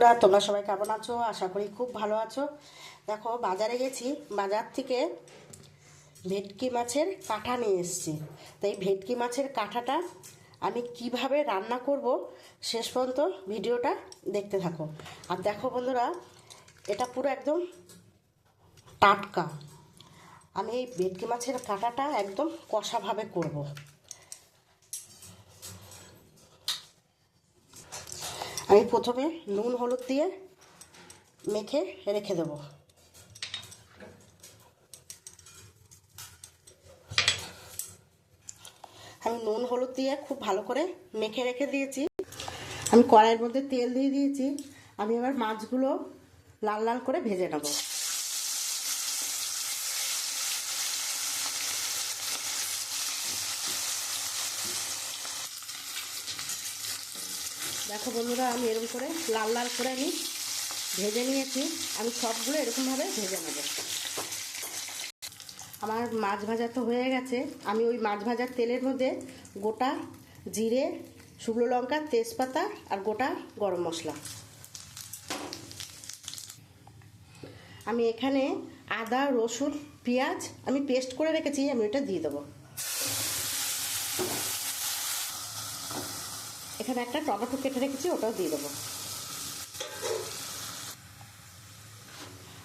তোমরা সবাই কেমন আছো? আশা করি খুব ভালো আছো। দেখো, বাজারে গেছি। বাজার থেকে ভেটকি মাছের কাঁটা নিয়ে এসেছি। তাই ভেটকি মাছের কাঁটাটা আমি কীভাবে রান্না করব শেষ পর্যন্ত ভিডিওটা দেখতে থাকো। আর দেখো বন্ধুরা, এটা পুরো একদম টাটকা। আমি এই ভেটকি মাছের কাঁটাটা একদম কষাভাবে করব। আমি প্রথমে নুন হলুদ দিয়ে মেখে রেখে দেব। আমি নুন হলুদ দিয়ে খুব ভালো করে মেখে রেখে দিয়েছি। আমি কড়াইয়ের মধ্যে তেল দিয়ে দিয়েছি। আমি এবার মাছগুলো লাল লাল করে ভেজে নেব। দেখো বন্ধুরা, আমি এরকম করে লাল লাল করে আমি ভেজে নিয়েছি। আমি সবগুলো এরকমভাবে ভেজে নেব। আমার মাছ ভাজা তো হয়ে গেছে। আমি ওই মাছ ভাজার তেলের মধ্যে গোটা জিরে, শুকনো লঙ্কা, তেজপাতা আর গোটা গরম মশলা। আমি এখানে আদা, রসুন, পেঁয়াজ আমি পেস্ট করে রেখেছি, আমি ওটা দিয়ে দেবো। এখানে একটা টমেটো কেটে রেখেছি ওটাও দিয়ে দেবো।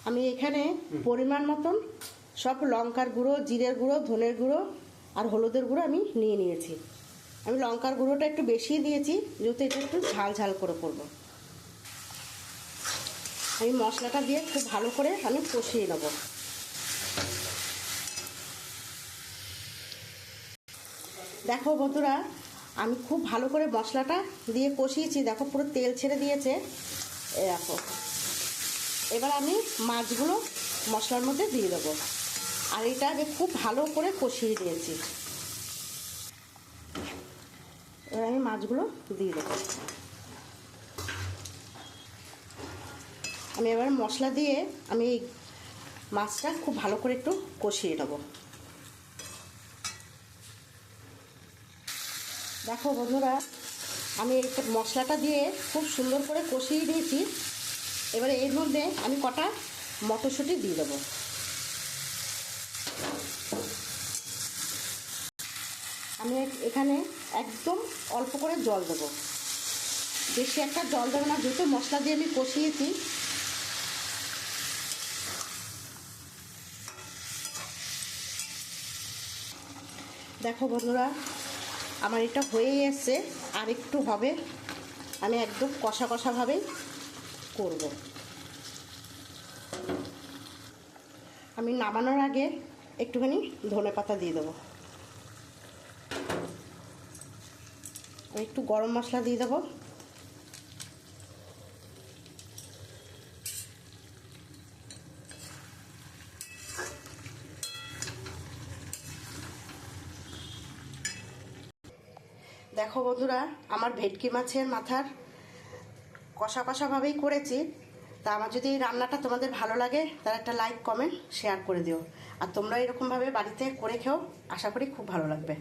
আমি এখানে পরিমাণ মতন সব লঙ্কার গুঁড়ো জিরের গুঁড়ো ধনের গুঁড়ো আর হলুদের গুঁড়ো আমি নিয়ে নিয়েছি। আমি লঙ্কার গুঁড়োটা একটু বেশি দিয়েছি যেহেতু এটা একটু ঝাল ঝাল করে করব। আমি মশলাটা দিয়ে খুব ভালো করে আমি কষিয়ে নেব। দেখো বন্ধুরা আমি খুব ভালো করে মশলাটা দিয়ে কষিয়েছি। দেখো পুরো তেল ছেড়ে দিয়েছে। এ দেখো। এবার আমি মাছগুলো মশলার মধ্যে দিয়ে দেবো। আর এটা আমি খুব ভালো করে কষিয়ে দিয়েছি এবার আমি মাছগুলো দিয়ে দেবো। আমি এবার মশলা দিয়ে আমি এই মাছটা খুব ভালো করে একটু কষিয়ে নেব। দেখো বন্ধুরা, আমি মশলাটা দিয়ে খুব সুন্দর করে কষিয়ে দিয়েছি। এবারে এর মধ্যে আমি কটা মটরশুঁটি দিয়ে দেবো। আমি এখানে একদম অল্প করে জল দেবো। বেশি একটা জল দেবো না, যেহেতু মশলা দিয়ে আমি কষিয়েছি। দেখো বন্ধুরা আমার এটা হয়েই এসছে, আর একটু হবে, আমি একদম কষা কষাভাবেই করব। আমি নামানোর আগে একটুখানি ধনে পাতা দিয়ে দেবো। একটু গরম মশলা দিয়ে দেবো। দেখো বন্ধুরা, আমার ভেটকি মাছের মাথার কষা কষাভাবেই করেছি। তা আমার যদি এই রান্নাটা তোমাদের ভালো লাগে তার একটা লাইক কমেন্ট শেয়ার করে দিও। আর তোমরা এরকমভাবে বাড়িতে করে খেও, আশা করি খুব ভালো লাগবে।